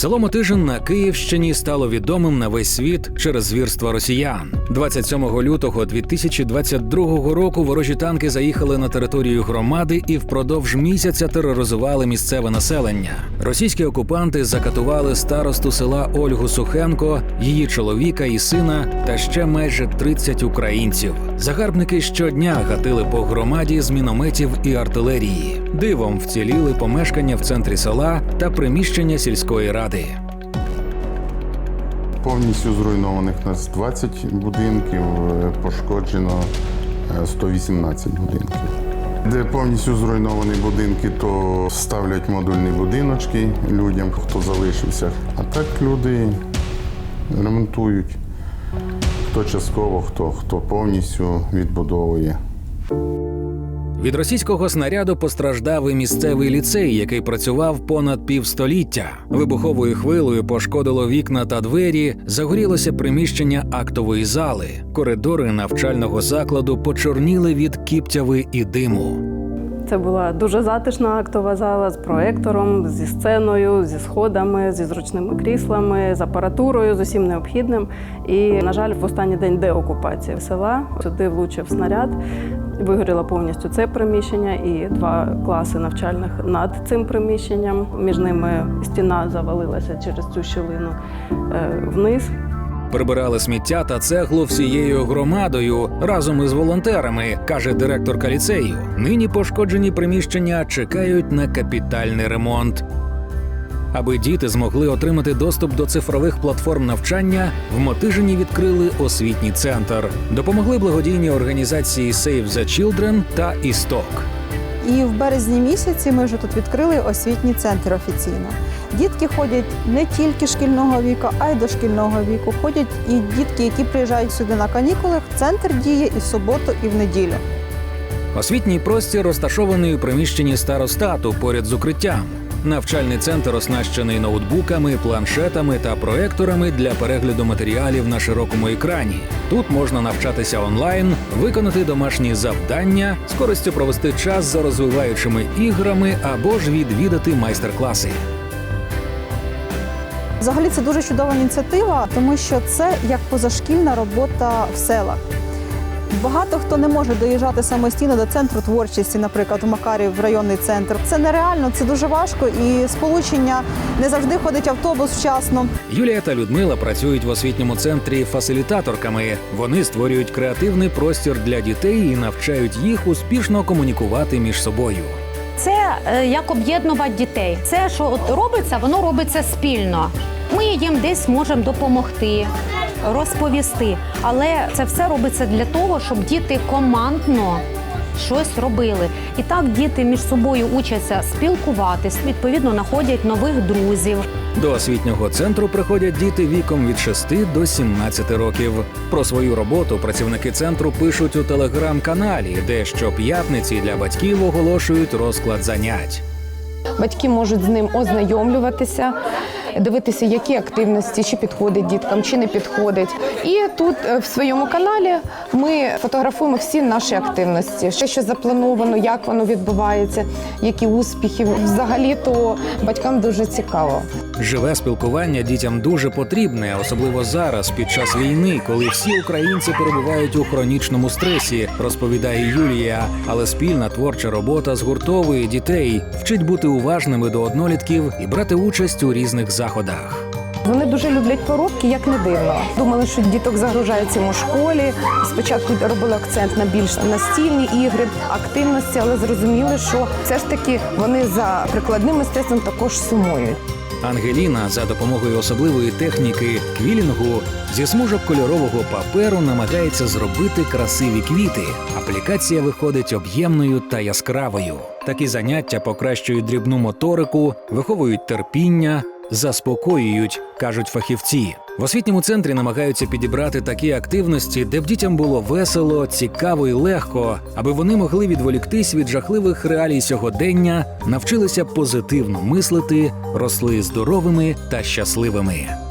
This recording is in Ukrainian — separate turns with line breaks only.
Село Мотижин на Київщині стало відомим на весь світ через звірства росіян. 27 лютого 2022 року ворожі танки заїхали на територію громади і впродовж місяця тероризували місцеве населення. Російські окупанти закатували старосту села Ольгу Сухенко, її чоловіка і сина та ще майже 30 українців. Загарбники щодня гатили по громаді з мінометів і артилерії. Дивом вціліли помешкання в центрі села та приміщення сільської ради.
Повністю зруйнованих нас 20 будинків, е, пошкоджено е, 118 будинків. Де повністю зруйновані будинки, то ставлять модульні будиночки людям, хто залишився. А так люди ремонтують. Хто частково, хто, хто повністю відбудовує.
Від російського снаряду постраждав і місцевий ліцей, який працював понад півстоліття. Вибуховою хвилею пошкодило вікна та двері, загорілося приміщення актової зали. Коридори навчального закладу почорніли від кіптяви і диму.
Це була дуже затишна актова зала з проектором, зі сценою, зі сходами, зі зручними кріслами, з апаратурою, з усім необхідним. І, на жаль, в останній день деокупації села сюди влучив снаряд. Вигоріло повністю це приміщення і два класи навчальних над цим приміщенням. Між ними стіна завалилася через цю щілину е, вниз.
Прибирали сміття та цеглу всією громадою разом із волонтерами, каже директорка ліцею. Нині пошкоджені приміщення чекають на капітальний ремонт. Аби діти змогли отримати доступ до цифрових платформ навчання, в Мотижині відкрили освітній центр. Допомогли благодійні організації Save the Children та Істок.
І в березні місяці ми вже тут відкрили освітній центр офіційно. Дітки ходять не тільки шкільного віку, а й дошкільного віку. Ходять і дітки, які приїжджають сюди на канікули. Центр діє і в суботу, і в неділю.
Освітній простір розташований у приміщенні старостату поряд з укриттям. Навчальний центр оснащений ноутбуками, планшетами та проекторами для перегляду матеріалів на широкому екрані. Тут можна навчатися онлайн, виконати домашні завдання, з користю провести час за розвиваючими іграми або ж відвідати майстер-класи.
Взагалі це дуже чудова ініціатива, тому що це як позашкільна робота в селах. Багато хто не може доїжджати самостійно до центру творчості, наприклад, в Макарів в районний центр. Це нереально, це дуже важко, і сполучення не завжди ходить автобус вчасно.
Юлія та Людмила працюють в освітньому центрі фасилітаторками. Вони створюють креативний простір для дітей і навчають їх успішно комунікувати між собою.
Це е, як об'єднувати дітей. Це, що от робиться, воно робиться спільно. Ми їм десь можемо допомогти, розповісти. Але це все робиться для того, щоб діти командно щось робили. І так діти між собою учаться спілкуватись, відповідно, знаходять нових друзів.
До освітнього центру приходять діти віком від 6 до 17 років. Про свою роботу працівники центру пишуть у телеграм-каналі, де щоп'ятниці для батьків оголошують розклад занять.
Батьки можуть з ним ознайомлюватися, дивитися, які активності, чи підходить діткам, чи не підходить. І тут е, в своєму каналі ми фотографуємо всі наші активності, що, що заплановано, як воно відбувається, які успіхи. Взагалі то батькам дуже цікаво.
Живе спілкування дітям дуже потрібне, особливо зараз, під час війни, коли всі українці перебувають у хронічному стресі, розповідає Юлія. Але спільна творча робота згуртовує дітей, вчить бути уважними до однолітків і брати участь у різних заходах.
Вони дуже люблять поробки, як не дивно. Думали, що діток загружають цим у школі. Спочатку робили акцент на більш настільні ігри, активності, але зрозуміли, що все ж таки вони за прикладним мистецтвом також сумують.
Ангеліна за допомогою особливої техніки квілінгу зі смужок кольорового паперу намагається зробити красиві квіти. Аплікація виходить об'ємною та яскравою. Такі заняття покращують дрібну моторику, виховують терпіння, заспокоюють, кажуть фахівці. В освітньому центрі намагаються підібрати такі активності, де б дітям було весело, цікаво і легко, аби вони могли відволіктись від жахливих реалій сьогодення, навчилися позитивно мислити, росли здоровими та щасливими.